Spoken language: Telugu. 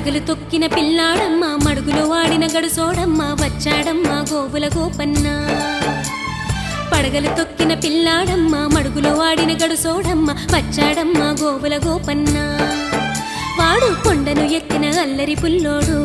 పడగలు తొక్కిన పిల్లాడమ్మ మడుగులో వాడిన గడుసోడమ్మ వచ్చాడమ్మ గోవుల గోపన్న. పడగలు తొక్కిన పిల్లాడమ్మ మడుగులో వాడిన గడుసోడమ్మ వచ్చాడమ్మ గోవుల గోపన్న. వాడు కొండను ఎక్కిన అల్లరి పుల్లోడు.